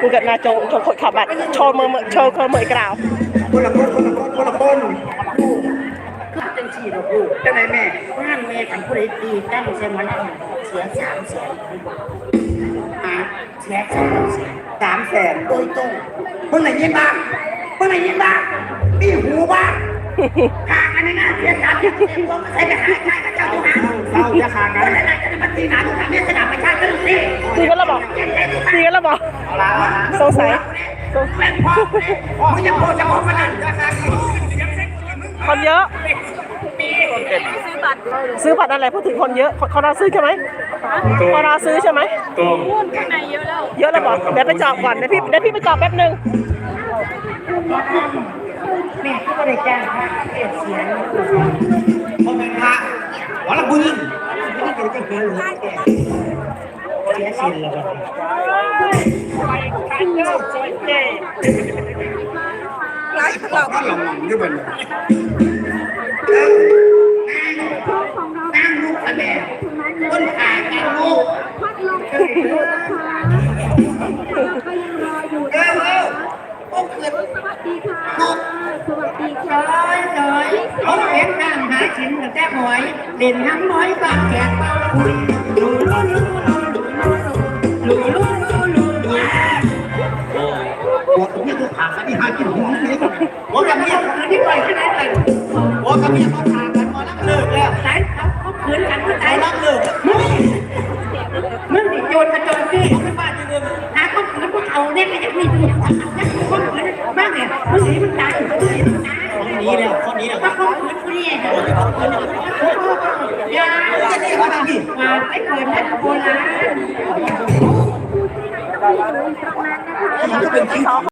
กูเกิดนาโจงชมคนขับบัตรโชว์มือโชว์มือมือกล่าวคนละคนคนละคนคนละคนคือจังสี่ดอกลูกจังไหนแม่บ้านแม่กันผู้ใดตีกันเสียมันเสียสามแสนหาเสียสามแสนสามแสนโดยตรงคนไหนยินบ้างคนไหนยินบ้างมีหูบ้างกากันนะเสียสามเสียสี่ผมใส่ไปหาใครก็เจ้าตัวหาเศร้าจะขางกันคนไหนจะมาตีหนาทุกครั้งเนี่ยสนามประชาชนสิ ตีกันแล้วบอกตีกันแล้วบอกสงสัยสงสัยพ่อพ่อจะพ่อจะพ่อมันนั่นจะขากันคนเยอะซื้อบัตรอะไรพูดถึงคนเยอะเขารอซื้อใช่ไหมเขารอซื้อใช่ไหมตรงเยอะแล้วบอกเดี๋ยวไปจองก่อนเดี๋ยวพี่เดี๋ยวพี่ไปจองแป๊บนึงแม่ก็ไม่ได้จ้างพระเสียเสียงพ่อเป็นพระหัวละบุญนี่เป็นจังหวะหลว งแกเสียสินแล้วก็หลายเราก็หลงด้วยมันนั่งลูกแม่คนขากันลูกพัดลมอยู่นะคะก็ยังรออยู่นะคะสวัสดีค่ะ สวัสดีค่ะอยจอยเขาเลี้ยงน้ำหาชิ้นแต่แจ้หอยเด่นทั้งน้อยปากแขกเป้าคุยลูลูลู โอ้ยที่กูถามกันที่หากินหัวนี่โอ้ยกับเมียคนที่ไปที่ไหนไปโอ้ยกับเมียเขผ่ามกันพอรักเลิกแล้วไหนเขาเขาขืนกันเข้าใจรักเลิกมึงมึงนี่โจรกระโจนสิเขาเป็นบ้านจริงๆนะเขาขืนพวกเอาเนี่ยก็ยังมีตัวเขาขืนบ้างเนี่ยมึงหนีมึงตายมึงหนีมึงตายคนนี้เนี่ยคนนี้เนี่ยเขาขืนกูเนี่ยโอ้ยเขาขืนอย่าจะนี่เขาทำดิมาไอ้คนนั้นโบราณ Thank you.